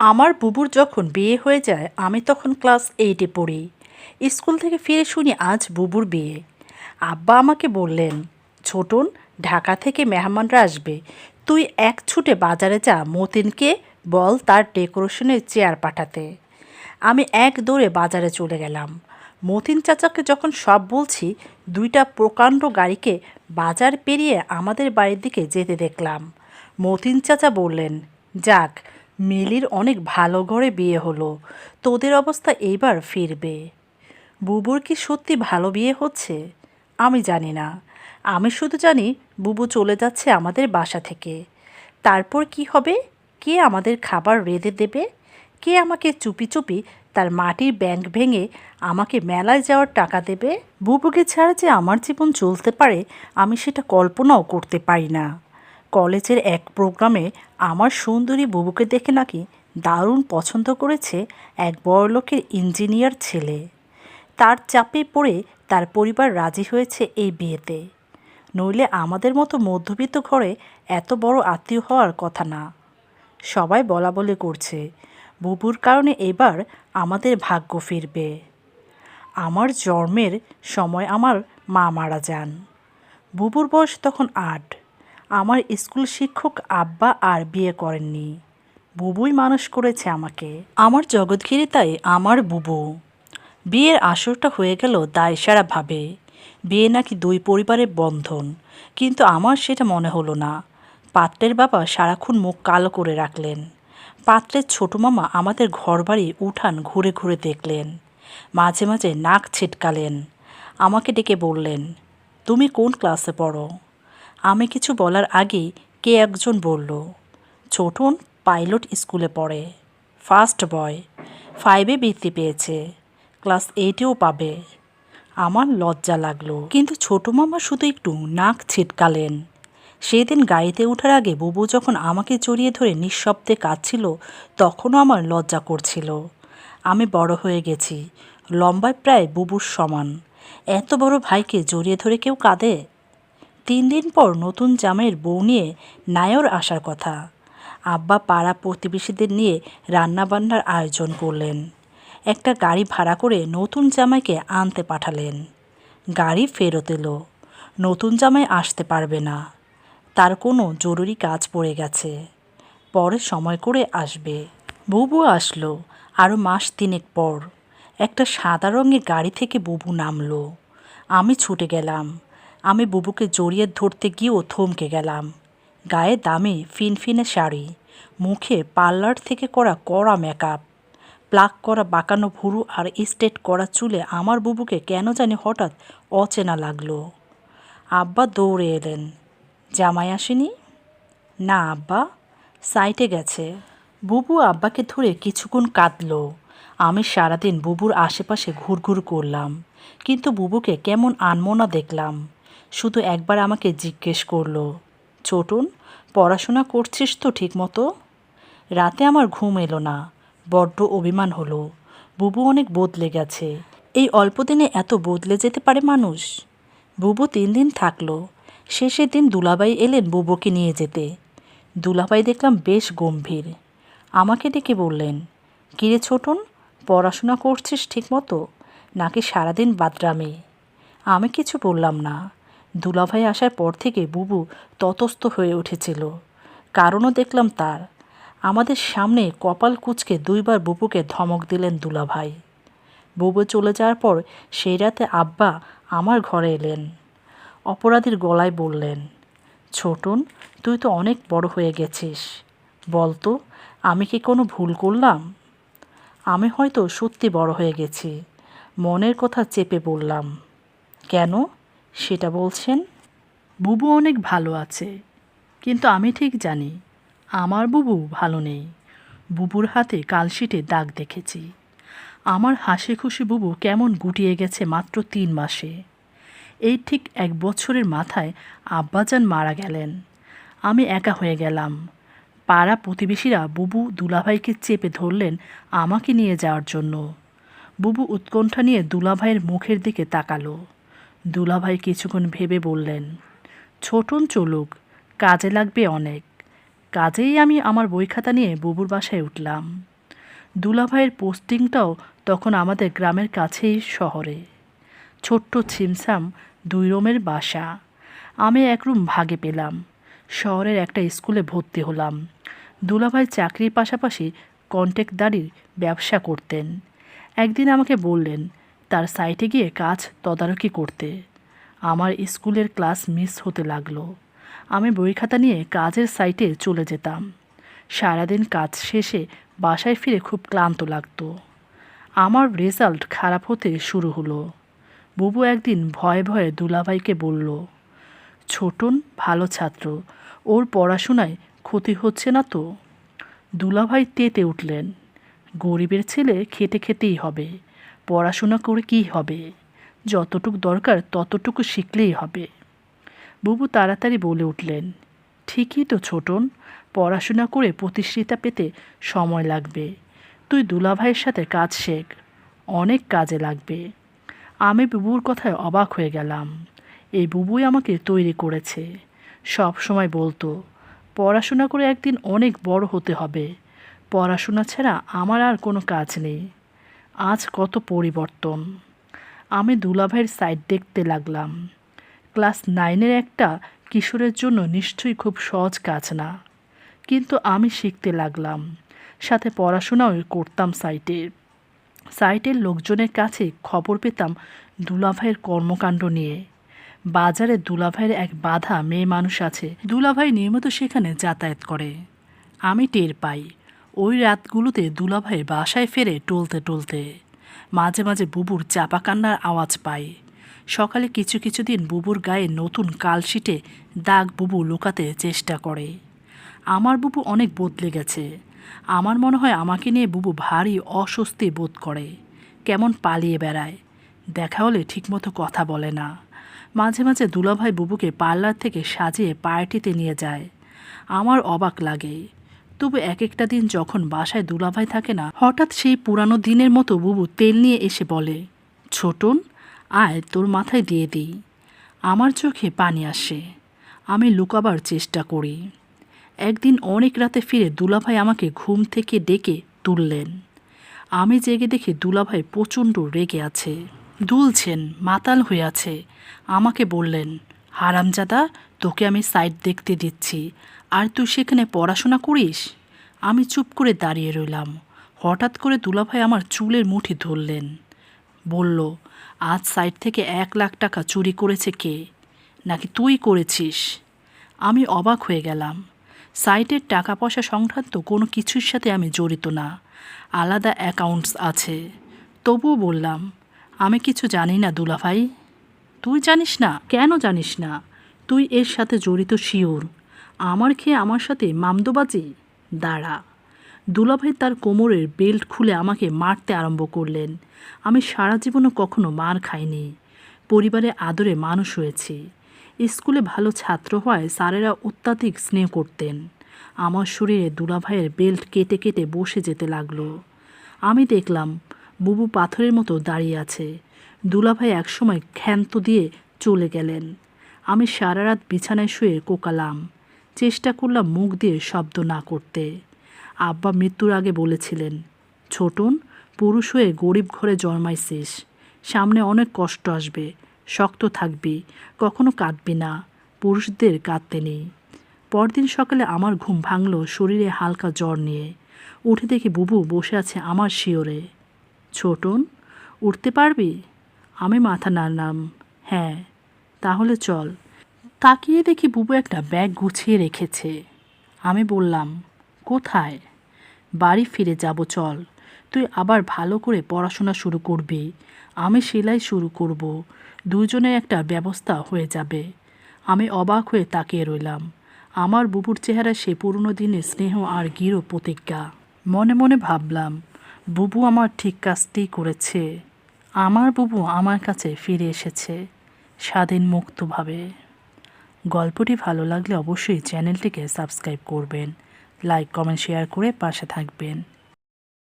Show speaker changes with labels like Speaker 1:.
Speaker 1: আমার বুবুর যখন বিয়ে হয়ে যায়, আমি তখন ক্লাস এইটে পড়ি। স্কুল থেকে ফিরে শুনি আজ বুবুর বিয়ে। আব্বা আমাকে বললেন, ছোটন, ঢাকা থেকে মেহমানরা আসবে। তুই এক ছুটে বাজারে যা, মতিনকে বল তার ডেকোরেশনের চেয়ার পাঠাতে। আমি এক দৌড়ে বাজারে চলে গেলাম। মতিন চাচাকে যখন সব বলছি, দুইটা প্রকাণ্ড গাড়িকে বাজার পেরিয়ে আমাদের বাড়ির দিকে যেতে দেখলাম। মতিন চাচা বললেন, যাক মিলির অনেক ভালো ঘরে বিয়ে হলো। তোদের অবস্থা এইবার ফিরবে। বুবুর কি সত্যি ভালো বিয়ে হচ্ছে? আমি জানি না। আমি শুধু জানি বুবু চলে যাচ্ছে আমাদের বাসা থেকে। তারপর কি হবে? কে আমাদের খাবার রেঁধে দেবে? কে আমাকে চুপি চুপি তার মাটির ব্যাংক ভেঙে আমাকে মেলায় যাওয়ার টাকা দেবে? বুবুকে ছাড়া যে আমার জীবন চলতে পারে, আমি সেটা কল্পনাও করতে পারি না। কলেজের এক প্রোগ্রামে আমার সুন্দরী বুবুকে দেখে নাকি দারুণ পছন্দ করেছে এক বড়লোকের ইঞ্জিনিয়ার ছেলে। তার চাপে পড়ে তার পরিবার রাজি হয়েছে এই বিয়েতে। নইলে আমাদের মতো মধ্যবিত্ত ঘরে এত বড় আত্মীয় হওয়ার কথা না। সবাই বলা বলে করছে, বুবুর কারণে এবার আমাদের ভাগ্য ফিরবে। আমার জন্মের সময় আমার মা মারা যান। বুবুর বয়স তখন আট। আমার স্কুল শিক্ষক আব্বা আর বিয়ে করেননি। বুবুই মানুষ করেছে আমাকে। আমার জগৎ ঘিরে তাই আমার বুবু। বিয়ের আসরটা হয়ে গেল দায়সারা ভাবে। বিয়ে নাকি দুই পরিবারের বন্ধন, কিন্তু আমার সেটা মনে হলো না। পাত্রের বাবা সারাক্ষণ মুখ কালো করে রাখলেন। পাত্রের ছোট মামা আমাদের ঘরবাড়ি, উঠান ঘুরে ঘুরে দেখলেন। মাঝে মাঝে নাক ছিটকালেন। আমাকে ডেকে বললেন, তুমি কোন ক্লাসে পড়ো? আমি কিছু বলার আগে কে একজন বলল। ছোটন পাইলট স্কুলে পড়ে। First boy. ফাইভে বৃত্তি পেয়েছে। ক্লাস এইটেও পাবে। আমার লজ্জা লাগল। কিন্তু ছোট মামা শুধু একটু নাক ছিটকালেন। সেদিন গাড়িতে ওঠার আগে বুবু যখন আমাকে জড়িয়ে ধরে নিঃশব্দে কাঁদছিল, তখনও আমার লজ্জা করছিল। আমি বড় হয়ে গেছি। লম্বায় প্রায় বুবুর সমান। এত বড় ভাইকে জড়িয়ে ধরে কেউ কাঁদে? তিন দিন পর নতুন জামাইয়ের বউ নিয়ে নায়র আসার কথা। আব্বা পাড়া প্রতিবেশীদের নিয়ে রান্নাবান্নার আয়োজন করলেন। একটা গাড়ি ভাড়া করে নতুন জামাইকে আনতে পাঠালেন। গাড়ি ফেরত এলো। নতুন জামাই আসতে পারবে না। তার কোনো জরুরি কাজ পড়ে গেছে। পরে সময় করে আসবে। বুবু আসলো আরও মাস তিনেক পর। একটা সাদা রঙের গাড়ি থেকে বুবু নামলো। আমি ছুটে গেলাম। আমি বুবুকে জড়িয়ে ধরতে গিয়েও থমকে গেলাম। গায়ে দামি ফিনফিনে শাড়ি, মুখে পার্লার থেকে করা কড়া মেকআপ প্লাক করা বাঁকানো ভুরু আর স্টেট করা চুলে আমার বুবুকে কেন জানি হঠাৎ অচেনা লাগল। আব্বা দৌড়ে এলেন, জামাই আসেনি? না আব্বা সাইটে গেছে। বুবু আব্বাকে ধরে কিছুক্ষণ কাঁদলো। আমি সারাদিন বুবুর আশেপাশে ঘুরঘুর করলাম, কিন্তু বুবুকে কেমন আনমনা দেখলাম। শুধু একবার আমাকে জিজ্ঞেস করল ছোটন পড়াশোনা করছিস তো ঠিকমতো? রাতে আমার ঘুম এলো না, বড্ড অভিমান হলো, বুবু অনেক বদলে গেছে। এই অল্প দিনে এত বদলে যেতে পারে মানুষ? বুবু তিন দিন থাকল শেষের দিন দুলাবাই এলেন বুবুকে নিয়ে যেতে। দুলাবাই দেখলাম বেশ গম্ভীর। আমাকে ডেকে বললেন, কিরে ছোটন পড়াশোনা করছিস ঠিকমতো? নাকি সারাদিন বাদরামে? আমি কিছু বললাম না। দুলাভাই আসার পর থেকে বুবু ততস্থ হয়ে উঠেছিল। কারণও দেখলাম তার। আমাদের সামনে কপাল কুচকে দুইবার বুবুকে ধমক দিলেন দুলাভাই। বুবু চলে যাওয়ার পর সেই রাতে আব্বা আমার ঘরে এলেন। অপরাধীর গলায় বললেন, ছোটন, তুই তো অনেক বড় হয়ে গেছিস। বলতো আমি কি কোনো ভুল করলাম? আমি হয়তো সত্যি বড় হয়ে গেছি। মনের কথা চেপে বললাম। কেন? সেটা বলছেন, বুবু অনেক ভালো আছে, কিন্তু আমি ঠিক জানি, আমার বুবু ভালো নেই। বুবুর হাতে কালশিটে দাগ দেখেছি। আমার হাসি খুশি বুবু কেমন গুটিয়ে গেছে মাত্র তিন মাসে। এই ঠিক এক বছরের মাথায় আব্বাজান মারা গেলেন। আমি একা হয়ে গেলাম। পাড়া প্রতিবেশীরা বুবু দুলাভাইকে চেপে ধরলেন আমাকে নিয়ে যাওয়ার জন্য। বুবু উৎকণ্ঠা নিয়ে দুলাভাইয়ের মুখের দিকে তাকালো। দুলাভাই কিছুক্ষণ ভেবে বললেন, ছোটন চলুক, কাজে লাগবে অনেক। কাজেই আমি আমার বই খাতা নিয়ে বুবুর বাসায় উঠলাম। দুলাভাইয়ের পোস্টিংটাও তখন আমাদের গ্রামের কাছেই শহরে। ছোট্ট ছিমছাম দুই রুমের বাসা। আমি এক রুম ভাগে পেলাম। শহরের একটা স্কুলে ভর্তি হলাম। দুলাভাই চাকরির পাশাপাশি কন্ট্যাক্টদারির ব্যবসা করতেন। একদিন আমাকে বললেন তার সাইটে গিয়ে কাজ তদারকি করতে। আমার স্কুলের ক্লাস মিস হতে লাগল। আমি বই খাতা নিয়ে কাজের সাইটে চলে যেতাম। সারাদিন কাজ শেষে বাসায় ফিরে খুব ক্লান্ত লাগতো। আমার রেজাল্ট খারাপ হতে শুরু হলো। বুবু একদিন ভয়ে ভয়ে দুলাভাইকে বলল, ছোটন ভালো ছাত্র, ওর পড়াশোনায় ক্ষতি হচ্ছে না তো? দুলাভাই তেতে উঠলেন, গরিবের ছেলে খেতে খেতেই হবে। পড়াশোনা করে কী হবে? যতটুকু দরকার ততটুকু শিখলেই হবে। বুবু তাড়াতাড়ি বলে উঠলেন, ঠিকই তো ছোটন, পড়াশোনা করে প্রতিষ্ঠিতা পেতে সময় লাগবে। তুই দুলাভাইয়ের সাথে কাজ শেখ, অনেক কাজে লাগবে। আমি বুবুর কথায় অবাক হয়ে গেলাম। এই বুবুই আমাকে তৈরি করেছে। সব সময় বলতো, পড়াশোনা করে একদিন অনেক বড় হতে হবে। পড়াশোনা ছাড়া আমার আর কোনো কাজ নেই। আজ কত পরিবর্তন। আমি দুলাভাইয়ের সাইড দেখতে লাগলাম। ক্লাস নাইনের একটা কিশোরের জন্য নিশ্চয়ই খুব সহজ কাজ না। কিন্তু আমি শিখতে লাগলাম। সাথে পড়াশোনাও করতাম সাইটে সাইটের লোকজনের কাছে খবর পেতাম দুলাভাইয়ের কর্মকাণ্ড নিয়ে। বাজারে দুলাভাইয়ের এক বাধা মেয়ে মানুষ আছে। দুলাভাই নিয়মিত সেখানে যাতায়াত করে। আমি টের পাই ওই রাতগুলোতে দুলাভাই বাসায় ফেরে টলতে টলতে মাঝে মাঝে বুবুর চাপা কান্নার আওয়াজ পায়। সকালে কিছু কিছু দিন বুবুর গায়ে নতুন কালশিটে দাগ বুবু লুকাতে চেষ্টা করে। আমার বুবু অনেক বদলে গেছে। আমার মনে হয় আমাকে নিয়ে বুবু ভারী অস্বস্তি বোধ করে। কেমন পালিয়ে বেড়ায়। দেখা হলে ঠিকমতো কথা বলে না। মাঝে মাঝে দুলাভাই বুবুকে পার্লার থেকে সাজিয়ে পার্টিতে নিয়ে যায়। আমার অবাক লাগে। তবু এক একটা দিন যখন বাসায় দুলাভাই থাকে না, হঠাৎ সেই পুরানো দিনের মতো বুবু তেল নিয়ে এসে বলে, ছোটন, আয়, তোর মাথায় দিয়ে দিই। আমার চোখে পানি আসে। আমি লুকাবার চেষ্টা করি। একদিন অনেক রাতে ফিরে দুলাভাই আমাকে ঘুম থেকে ডেকে তুললেন। আমি জেগে দেখি দুলাভাই প্রচণ্ড রেগে আছে। দুলছেন, মাতাল হয়ে আছে। আমাকে বললেন, হারামজাদা, তোকে আমি সাইড দেখতে দিচ্ছি। আর তুই সেখানে পড়াশোনা করিস? আমি চুপ করে দাঁড়িয়ে রইলাম। হঠাৎ করে দুলাভাই আমার চুলের মুঠি ধরলেন। বলল, আজ সাইড থেকে এক লাখ টাকা চুরি করেছে কে? নাকি তুই করেছিস? আমি অবাক হয়ে গেলাম। সাইটের টাকা পয়সা সংক্রান্ত কোনো কিছুর সাথে আমি জড়িত না। আলাদা অ্যাকাউন্টস আছে। তবুও বললাম, আমি কিছু জানি না দুলাভাই। তুই জানিস না? কেন জানিস না? তুই এর সাথে জড়িত শিওর। আমার খেয়ে আমার সাথে মামদোবাজি? দাঁড়া। দুলাভাই তার কোমরের বেল্ট খুলে আমাকে মারতে আরম্ভ করলেন। আমি সারা জীবনও কখনো মার খাইনি। পরিবারে আদরে মানুষ হয়েছি। স্কুলে ভালো ছাত্র হওয়ায় স্যারেরা অত্যাধিক স্নেহ করতেন। আমার শরীরে দুলাভাইয়ের বেল্ট কেটে কেটে বসে যেতে লাগল। আমি দেখলাম, বুবু পাথরের মতো দাঁড়িয়ে আছে। দুলাভাই একসময় ক্ষান্ত দিয়ে চলে গেলেন। আমি সারা রাত বিছানায় শুয়ে কোকালাম। চেষ্টা করলাম মুখ দিয়ে শব্দ না করতে। আব্বা মৃত্যুর আগে বলেছিলেন, ছোটন, পুরুষ হয়ে গরিব ঘরে জন্মাইছিস। সামনে অনেক কষ্ট আসবে, শক্ত থাকবি, কখনো কাঁদবি না, পুরুষদের কাঁদতে নেই। পরদিন সকালে আমার ঘুম ভাঙলো শরীরে হালকা জ্বর নিয়ে। উঠে দেখি বুবু বসে আছে আমার শিওরে। ছোটন, উঠতে পারবি? আমি মাথা নাড়লাম। হ্যাঁ তাহলে চল। তাকিয়ে দেখি বুবু একটা ব্যাগ গুছিয়ে রেখেছে। আমি বললাম, কোথায়? বাড়ি ফিরে যাব, চল। তুই আবার ভালো করে পড়াশোনা শুরু করবি। আমি সেলাই শুরু করব। দুজনের একটা ব্যবস্থা হয়ে যাবে। আমি অবাক হয়ে তাকিয়ে রইলাম। আমার বুবুর চেহারা সে পুরনো দিনের স্নেহ আর গিরো প্রতিজ্ঞা। মনে মনে ভাবলাম, বুবু আমার ঠিক কাজটি করেছে। আমার বুবু আমার কাছে ফিরে এসেছে স্বাধীন মুক্তভাবে গল্পটি ভালো লাগলে অবশ্যই চ্যানেলটিকে সাবস্ক্রাইব করবেন। লাইক কমেন্ট শেয়ার করে পাশে থাকবেন।